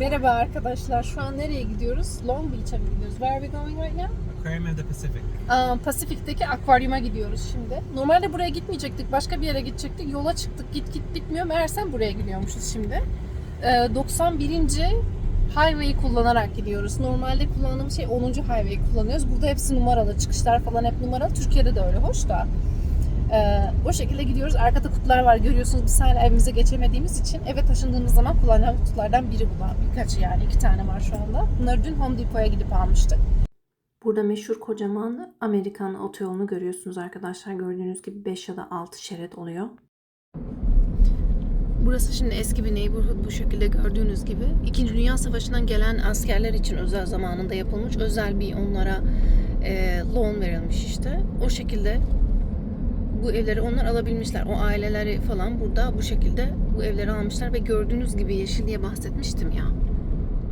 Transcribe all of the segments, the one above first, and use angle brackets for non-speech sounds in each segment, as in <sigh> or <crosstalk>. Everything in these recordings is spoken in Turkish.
Merhaba arkadaşlar. Şu an nereye gidiyoruz? Long Beach'e mi gidiyoruz? Where are we going right now? Aquarium of the Pacific. Aa, Pasifik'teki akvaryuma gidiyoruz şimdi. Normalde buraya gitmeyecektik. Başka bir yere gidecektik. Yola çıktık. Git git bitmiyor. Meğersem buraya gidiyormuşuz şimdi. Ee, 91. Highway'i kullanarak gidiyoruz. Normalde kullandığımız şey 10. Highway'i kullanıyoruz. Burada hepsi numaralı. Çıkışlar falan hep numaralı. Türkiye'de de öyle. Hoş da. Ee, o şekilde gidiyoruz. Arkada kutular var. Görüyorsunuz biz hala evimize geçemediğimiz için eve taşındığımız zaman kullanılan kutulardan biri bunlar. Birkaçı yani. iki tane var şu anda. Bunları dün Home Depot'a gidip almıştık. Burada meşhur kocaman Amerikan otoyolunu görüyorsunuz arkadaşlar. Gördüğünüz gibi 5 ya da 6 şerit oluyor. Burası şimdi eski bir neighborhood bu şekilde gördüğünüz gibi. İkinci Dünya Savaşı'ndan gelen askerler için özel zamanında yapılmış. Özel bir onlara e, loan verilmiş işte. O şekilde bu evleri onlar alabilmişler. O aileleri falan burada bu şekilde bu evleri almışlar ve gördüğünüz gibi yeşil diye bahsetmiştim ya.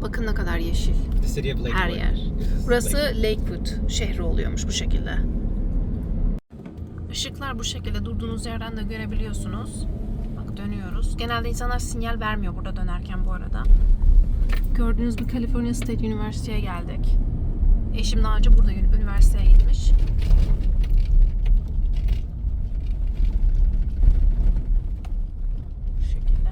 Bakın ne kadar yeşil. The city of Lakewood. Her yer. Burası Lakewood. Şehri oluyormuş bu şekilde. Işıklar bu şekilde durduğunuz yerden de görebiliyorsunuz. Bak dönüyoruz. Genelde insanlar sinyal vermiyor burada dönerken bu arada. Gördüğünüz bir California State University'ye geldik. Eşim daha önce burada ün- üniversiteye gitmiş. Bu şekilde.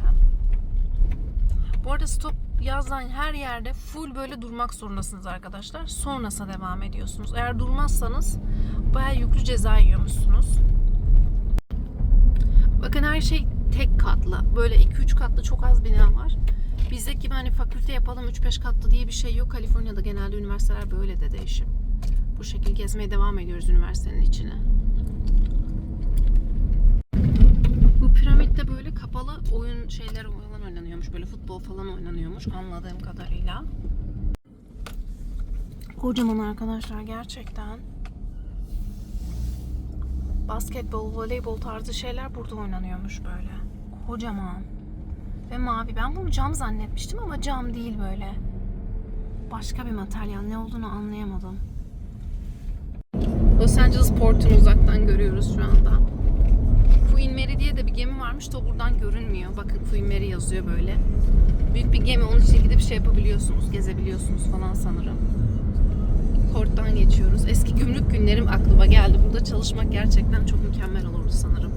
Bu arada stop yazdan her yerde full böyle durmak zorundasınız arkadaşlar. Sonrasında devam ediyorsunuz. Eğer durmazsanız bayağı yüklü ceza yiyormuşsunuz. Bakın her şey tek katlı. Böyle 2-3 katlı çok az bina var. Bizdeki gibi hani fakülte yapalım 3-5 katlı diye bir şey yok. Kaliforniya'da genelde üniversiteler böyle de değişim. Bu şekilde gezmeye devam ediyoruz üniversitenin içine. Bu piramitte böyle kapalı oyun şeyleri falan oynanıyormuş. Böyle futbol falan oynanıyormuş anladığım kadarıyla. Kocaman arkadaşlar gerçekten. Basketbol, voleybol tarzı şeyler burada oynanıyormuş böyle. Kocaman. Ve mavi. Ben bunu cam zannetmiştim ama cam değil böyle. Başka bir materyal. Ne olduğunu anlayamadım. Los Angeles Port'unu uzaktan görüyoruz şu anda. Queen Mary diye de bir gemi varmış da buradan görünmüyor. Bakın Queen Mary yazıyor böyle. Büyük bir gemi. Onun için gidip şey yapabiliyorsunuz, gezebiliyorsunuz falan sanırım. Port'tan geçiyoruz. Eski gümrük günlerim aklıma geldi. Burada çalışmak gerçekten çok mükemmel olurdu sanırım.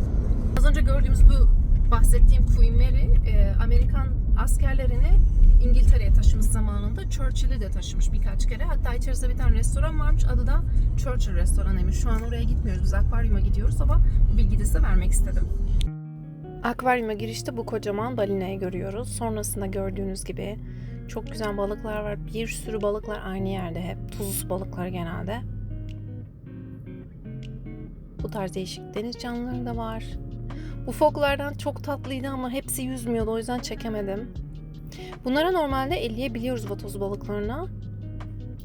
Az önce gördüğümüz bu bahsettiğim Queen Mary, e, Amerikan askerlerini İngiltere'ye taşımış zamanında Churchill'i de taşımış birkaç kere. Hatta içerisinde bir tane restoran varmış. Adı da Churchill restoranıymış. Şu an oraya gitmiyoruz. Biz akvaryuma gidiyoruz ama bu bilgiyi size vermek istedim. Akvaryuma girişte bu kocaman balinayı görüyoruz. Sonrasında gördüğünüz gibi çok güzel balıklar var. Bir sürü balıklar aynı yerde hep. Tuzlu su balıkları genelde. Bu tarz değişik deniz canlıları da var. Bu foklardan çok tatlıydı ama hepsi yüzmüyordu o yüzden çekemedim. Bunlara normalde elleyebiliyoruz vatoz balıklarına.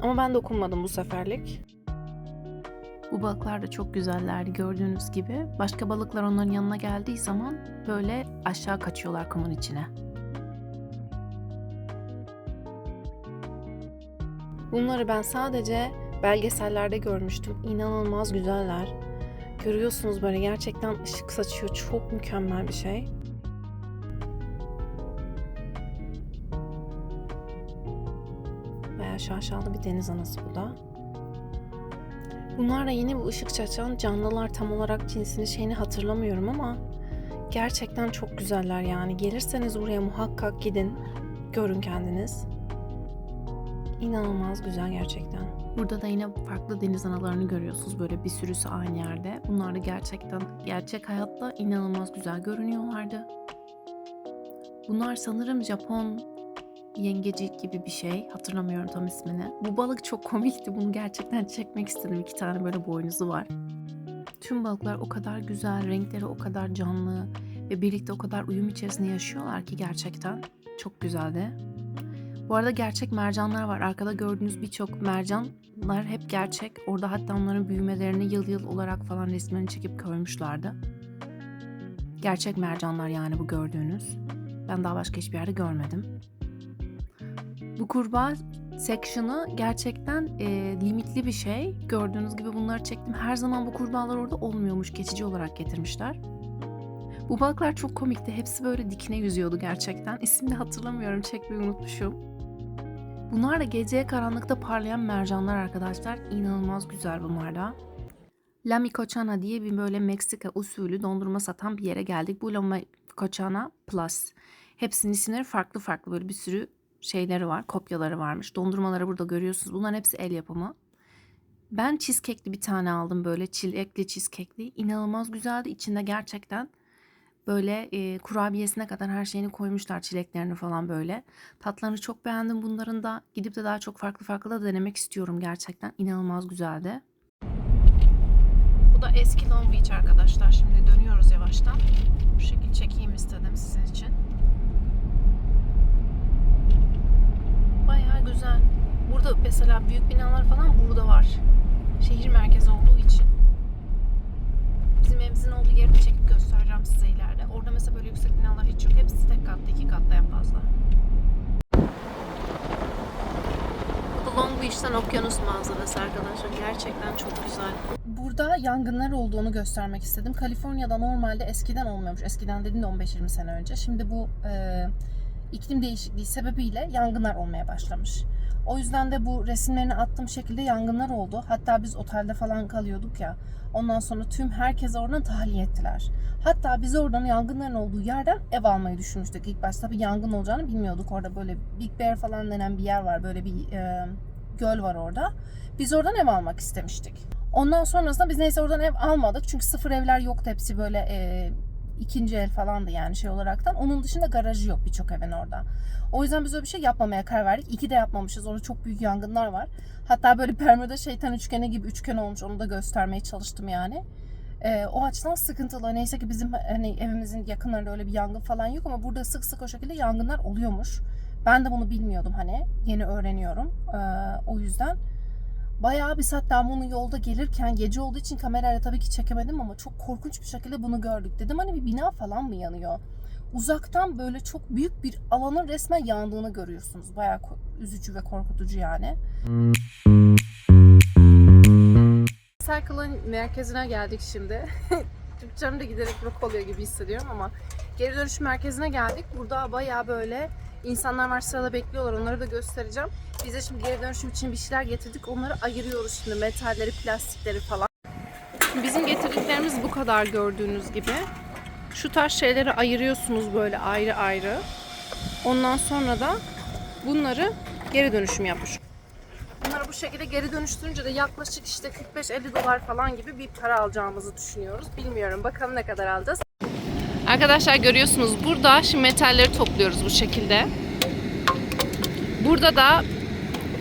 Ama ben dokunmadım bu seferlik. Bu balıklar da çok güzellerdi gördüğünüz gibi. Başka balıklar onların yanına geldiği zaman böyle aşağı kaçıyorlar kumun içine. Bunları ben sadece belgesellerde görmüştüm. İnanılmaz güzeller. Görüyorsunuz böyle gerçekten ışık saçıyor. Çok mükemmel bir şey. Bayağı şaşalı bir deniz anası bu da. Bunlar da yine bu ışık saçan canlılar tam olarak cinsini şeyini hatırlamıyorum ama gerçekten çok güzeller yani. Gelirseniz buraya muhakkak gidin. Görün kendiniz. İnanılmaz güzel gerçekten. Burada da yine farklı deniz analarını görüyorsunuz. Böyle bir sürüsü aynı yerde. Bunlar da gerçekten gerçek hayatta inanılmaz güzel görünüyorlardı. Bunlar sanırım Japon yengeci gibi bir şey. Hatırlamıyorum tam ismini. Bu balık çok komikti. Bunu gerçekten çekmek istedim. İki tane böyle boynuzu var. Tüm balıklar o kadar güzel, renkleri o kadar canlı ve birlikte o kadar uyum içerisinde yaşıyorlar ki gerçekten. Çok güzeldi. Bu arada gerçek mercanlar var. Arkada gördüğünüz birçok mercanlar hep gerçek. Orada hatta onların büyümelerini yıl yıl olarak falan resmini çekip koymuşlardı. Gerçek mercanlar yani bu gördüğünüz. Ben daha başka hiçbir yerde görmedim. Bu kurbağa section'ı gerçekten e, limitli bir şey. Gördüğünüz gibi bunları çektim. Her zaman bu kurbağalar orada olmuyormuş. Geçici olarak getirmişler. Bu balıklar çok komikti. Hepsi böyle dikine yüzüyordu gerçekten. İsmini hatırlamıyorum. Çekmeyi unutmuşum. Bunlar da gece karanlıkta parlayan mercanlar arkadaşlar. İnanılmaz güzel bunlar da. La Micochana diye bir böyle Meksika usulü dondurma satan bir yere geldik. Bu La Micochana Plus. Hepsinin isimleri farklı farklı böyle bir sürü şeyleri var, kopyaları varmış. Dondurmaları burada görüyorsunuz. Bunların hepsi el yapımı. Ben cheesecake'li bir tane aldım böyle çilekli cheesecake'li. İnanılmaz güzeldi. İçinde gerçekten böyle e, kurabiyesine kadar her şeyini koymuşlar çileklerini falan böyle. Tatlarını çok beğendim bunların da. Gidip de daha çok farklı farklı da denemek istiyorum gerçekten. İnanılmaz güzeldi. Bu da eski Long Beach arkadaşlar. Şimdi dönüyoruz yavaştan. Bu şekilde çekeyim istedim sizin için. Bayağı güzel. Burada mesela büyük binalar falan burada var. Şehir merkezi olduğu için. Bizim evimizin olduğu yerini çekip göstereceğim size ileride. Orada mesela böyle yüksek binalar hiç yok. Hepsi tek katlı, iki katlı en fazla. Bu Long Beach'ten okyanus manzarası arkadaşlar. Gerçekten çok güzel. Burada yangınlar olduğunu göstermek istedim. Kaliforniya'da normalde eskiden olmuyormuş. Eskiden dediğim de 15-20 sene önce. Şimdi bu e, iklim değişikliği sebebiyle yangınlar olmaya başlamış. O yüzden de bu resimlerini attığım şekilde yangınlar oldu. Hatta biz otelde falan kalıyorduk ya. Ondan sonra tüm herkes oradan tahliye ettiler. Hatta biz oradan yangınların olduğu yerden ev almayı düşünmüştük. İlk başta bir yangın olacağını bilmiyorduk. Orada böyle Big Bear falan denen bir yer var. Böyle bir e, göl var orada. Biz oradan ev almak istemiştik. Ondan sonrasında biz neyse oradan ev almadık. Çünkü sıfır evler yoktu. Hepsi böyle e, ikinci el falandı yani şey olaraktan. Onun dışında garajı yok birçok evin orada. O yüzden biz öyle bir şey yapmamaya karar verdik. İki de yapmamışız. Orada çok büyük yangınlar var. Hatta böyle Bermuda şeytan üçgeni gibi üçgen olmuş. Onu da göstermeye çalıştım yani. Ee, o açıdan sıkıntılı. Neyse ki bizim hani evimizin yakınlarında öyle bir yangın falan yok ama burada sık sık o şekilde yangınlar oluyormuş. Ben de bunu bilmiyordum hani. Yeni öğreniyorum. Ee, o yüzden bayağı bir saat ben bunu yolda gelirken gece olduğu için kamerayla tabii ki çekemedim ama çok korkunç bir şekilde bunu gördük. Dedim hani bir bina falan mı yanıyor? Uzaktan böyle çok büyük bir alanın resmen yandığını görüyorsunuz. Bayağı üzücü ve korkutucu yani. Circle'ın merkezine geldik şimdi. <laughs> Türkçem de giderek yok oluyor gibi hissediyorum ama geri dönüş merkezine geldik. Burada bayağı böyle insanlar var sırada bekliyorlar. Onları da göstereceğim. Biz de şimdi geri dönüşüm için bir şeyler getirdik. Onları ayırıyoruz şimdi. Metalleri, plastikleri falan. Bizim getirdiklerimiz bu kadar gördüğünüz gibi. Şu tarz şeyleri ayırıyorsunuz böyle ayrı ayrı. Ondan sonra da bunları geri dönüşüm yapmış. Bunları bu şekilde geri dönüştürünce de yaklaşık işte 45-50 dolar falan gibi bir para alacağımızı düşünüyoruz. Bilmiyorum bakalım ne kadar alacağız. Arkadaşlar görüyorsunuz burada şimdi metalleri topluyoruz bu şekilde. Burada da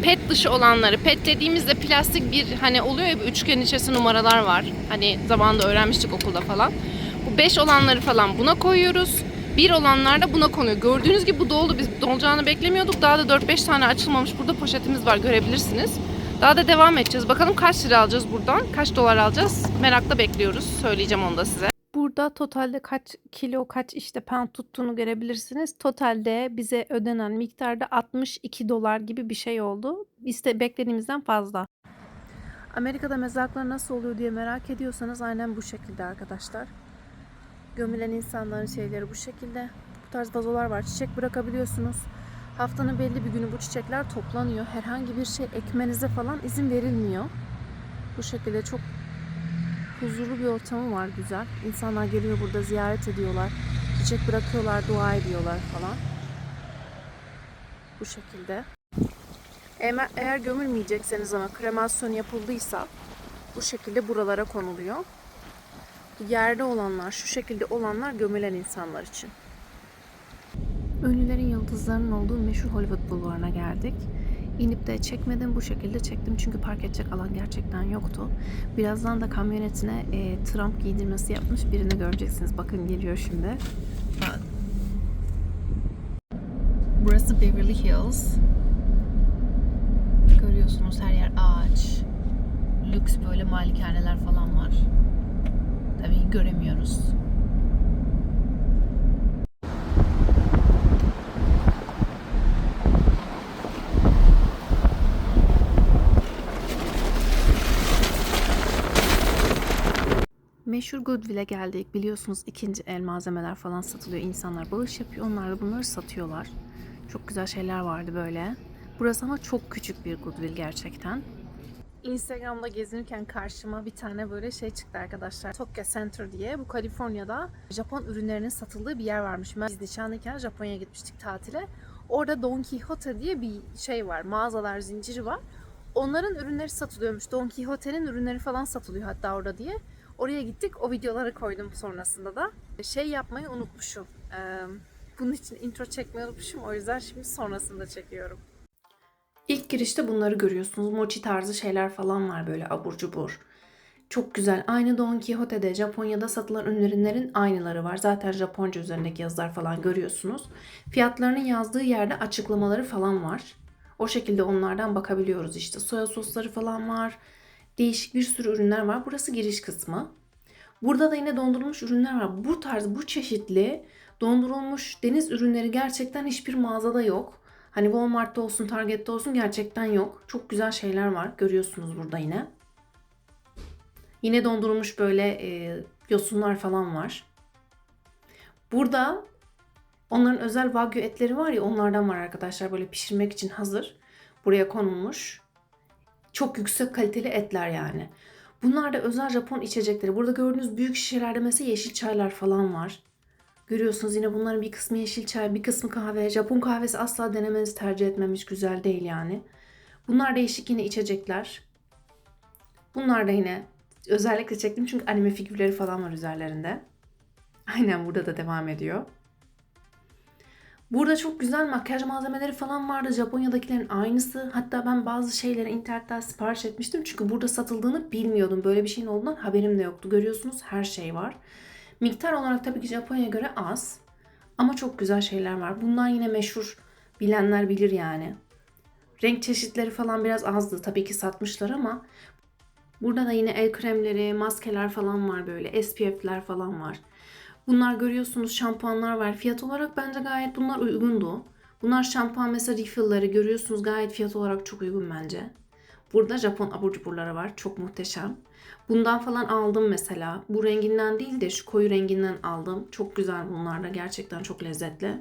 pet dışı olanları, pet dediğimizde plastik bir hani oluyor ya üçgen içerisinde numaralar var. Hani zamanında öğrenmiştik okulda falan. Bu 5 olanları falan buna koyuyoruz. Bir olanlar da buna konuyor. Gördüğünüz gibi bu doldu. Biz dolacağını beklemiyorduk. Daha da 4-5 tane açılmamış. Burada poşetimiz var görebilirsiniz. Daha da devam edeceğiz. Bakalım kaç lira alacağız buradan? Kaç dolar alacağız? Merakla bekliyoruz. Söyleyeceğim onu da size. Burada totalde kaç kilo, kaç işte pound tuttuğunu görebilirsiniz. Totalde bize ödenen miktarda 62 dolar gibi bir şey oldu. İşte beklediğimizden fazla. Amerika'da mezarlıklar nasıl oluyor diye merak ediyorsanız aynen bu şekilde arkadaşlar. Gömülen insanların şeyleri bu şekilde. Bu tarz vazolar var. Çiçek bırakabiliyorsunuz. Haftanın belli bir günü bu çiçekler toplanıyor. Herhangi bir şey ekmenize falan izin verilmiyor. Bu şekilde çok huzurlu bir ortamı var güzel. İnsanlar geliyor burada ziyaret ediyorlar. Çiçek bırakıyorlar, dua ediyorlar falan. Bu şekilde. Eğer, gömülmeyecekseniz ama kremasyon yapıldıysa bu şekilde buralara konuluyor. Yerde olanlar, şu şekilde olanlar gömülen insanlar için. Ünlülerin yıldızlarının olduğu meşhur Hollywood bulvarına geldik. İnip de çekmedim bu şekilde çektim çünkü park edecek alan gerçekten yoktu. Birazdan da kamyonetine e, Trump giydirmesi yapmış birini göreceksiniz. Bakın geliyor şimdi. Burası Beverly Hills. Görüyorsunuz her yer ağaç. Lüks böyle malikaneler falan var. Tabii göremiyoruz. Meşhur Goodwill'e geldik. Biliyorsunuz ikinci el malzemeler falan satılıyor. İnsanlar bağış yapıyor. Onlar da bunları satıyorlar. Çok güzel şeyler vardı böyle. Burası ama çok küçük bir Goodwill gerçekten. Instagram'da gezinirken karşıma bir tane böyle şey çıktı arkadaşlar. Tokyo Center diye. Bu Kaliforniya'da Japon ürünlerinin satıldığı bir yer varmış. Biz nişanlıyken Japonya'ya gitmiştik tatile. Orada Don Quixote diye bir şey var. Mağazalar zinciri var. Onların ürünleri satılıyormuş. Don Quixote'nin ürünleri falan satılıyor hatta orada diye. Oraya gittik. O videoları koydum sonrasında da. Şey yapmayı unutmuşum. Ee, bunun için intro çekmeyi unutmuşum. O yüzden şimdi sonrasında çekiyorum. İlk girişte bunları görüyorsunuz. Mochi tarzı şeyler falan var böyle abur cubur. Çok güzel. Aynı Don Quixote'de Japonya'da satılan ürünlerin aynıları var. Zaten Japonca üzerindeki yazılar falan görüyorsunuz. Fiyatlarının yazdığı yerde açıklamaları falan var. O şekilde onlardan bakabiliyoruz işte. Soya sosları falan var. Değişik bir sürü ürünler var. Burası giriş kısmı. Burada da yine dondurulmuş ürünler var. Bu tarz, bu çeşitli dondurulmuş deniz ürünleri gerçekten hiçbir mağazada yok. Hani Walmart'ta olsun, Target'te olsun gerçekten yok. Çok güzel şeyler var. Görüyorsunuz burada yine. Yine dondurulmuş böyle e, yosunlar falan var. Burada onların özel wagyu etleri var ya onlardan var arkadaşlar. Böyle pişirmek için hazır. Buraya konulmuş. Çok yüksek kaliteli etler yani. Bunlar da özel Japon içecekleri. Burada gördüğünüz büyük şişelerde mesela yeşil çaylar falan var. Görüyorsunuz yine bunların bir kısmı yeşil çay, bir kısmı kahve. Japon kahvesi asla denemenizi tercih etmemiş. Güzel değil yani. Bunlar değişik yine içecekler. Bunlar da yine özellikle çektim çünkü anime figürleri falan var üzerlerinde. Aynen burada da devam ediyor. Burada çok güzel makyaj malzemeleri falan vardı. Japonya'dakilerin aynısı. Hatta ben bazı şeyleri internetten sipariş etmiştim. Çünkü burada satıldığını bilmiyordum. Böyle bir şeyin olduğundan haberim de yoktu. Görüyorsunuz her şey var. Miktar olarak tabii ki Japonya'ya göre az. Ama çok güzel şeyler var. Bunlar yine meşhur. Bilenler bilir yani. Renk çeşitleri falan biraz azdı. Tabii ki satmışlar ama burada da yine el kremleri, maskeler falan var böyle. SPF'ler falan var. Bunlar görüyorsunuz şampuanlar var. Fiyat olarak bence gayet bunlar uygundu. Bunlar şampuan mesela refill'ları görüyorsunuz gayet fiyat olarak çok uygun bence. Burada Japon abur cuburları var. Çok muhteşem. Bundan falan aldım mesela. Bu renginden değil de şu koyu renginden aldım. Çok güzel bunlar da. Gerçekten çok lezzetli.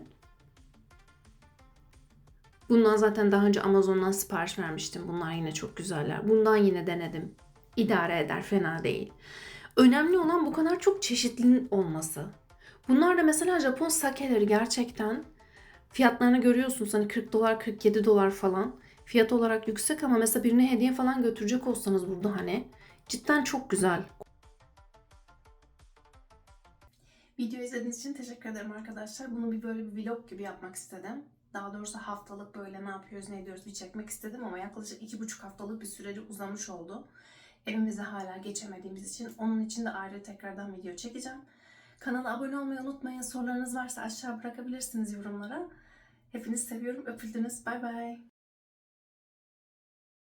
Bundan zaten daha önce Amazon'dan sipariş vermiştim. Bunlar yine çok güzeller. Bundan yine denedim. İdare eder. Fena değil. Önemli olan bu kadar çok çeşitlinin olması. Bunlar da mesela Japon sakeleri gerçekten fiyatlarını görüyorsunuz. Hani 40 dolar 47 dolar falan. Fiyat olarak yüksek ama mesela birine hediye falan götürecek olsanız burada hani cidden çok güzel. Video izlediğiniz için teşekkür ederim arkadaşlar. Bunu bir böyle bir vlog gibi yapmak istedim. Daha doğrusu haftalık böyle ne yapıyoruz ne ediyoruz bir çekmek istedim ama yaklaşık iki buçuk haftalık bir süreci uzamış oldu. Evimize hala geçemediğimiz için onun için de ayrı tekrardan video çekeceğim. Kanala abone olmayı unutmayın. Sorularınız varsa aşağı bırakabilirsiniz yorumlara. Hepinizi seviyorum. Öpüldünüz. Bay bay.